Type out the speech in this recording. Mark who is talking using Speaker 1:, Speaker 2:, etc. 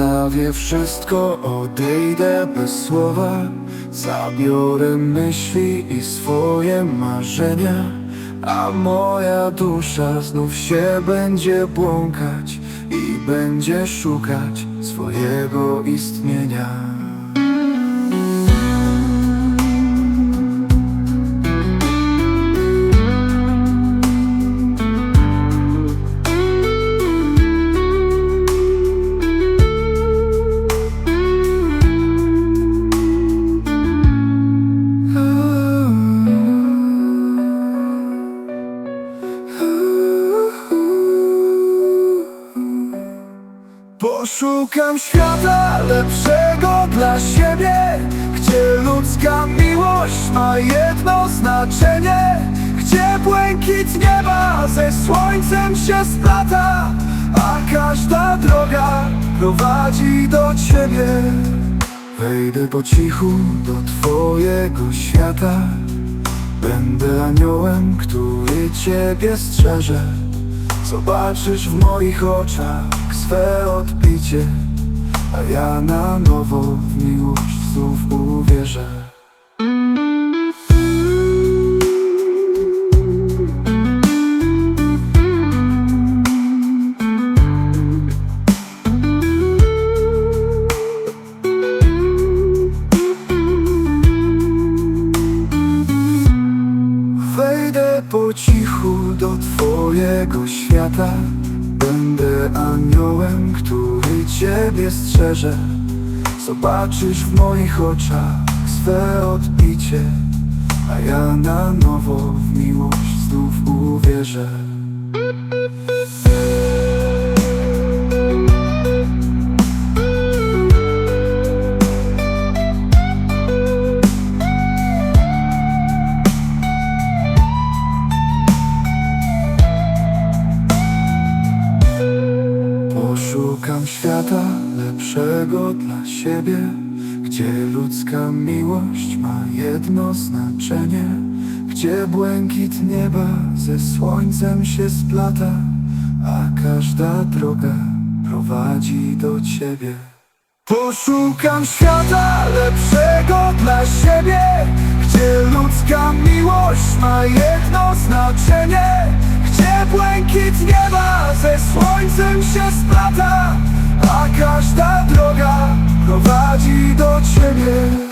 Speaker 1: Zostawię wszystko, odejdę bez słowa. Zabiorę myśli i swoje marzenia. A moja dusza znów się będzie błąkać I będzie szukać swojego istnienia Poszukam świata lepszego dla siebie Gdzie ludzka miłość ma jedno znaczenie Gdzie błękit nieba ze słońcem się splata A każda droga prowadzi do ciebie. Wejdę po cichu do twojego świata Będę aniołem, który ciebie strzeże Zobaczysz w moich oczach swe odbicie A ja na nowo w miłość znów uwierzę po cichu do twojego świata Będę aniołem, który ciebie strzeże. Zobaczysz w moich oczach swe odbicie A ja na nowo w miłość znów uwierzę Poszukam świata lepszego dla siebie Gdzie ludzka miłość ma jedno znaczenie Gdzie błękit nieba ze słońcem się splata A każda droga prowadzi do ciebie. Poszukam świata lepszego dla siebie Gdzie ludzka miłość ma jedno znaczenie słońcem się splata A każda droga prowadzi do ciebie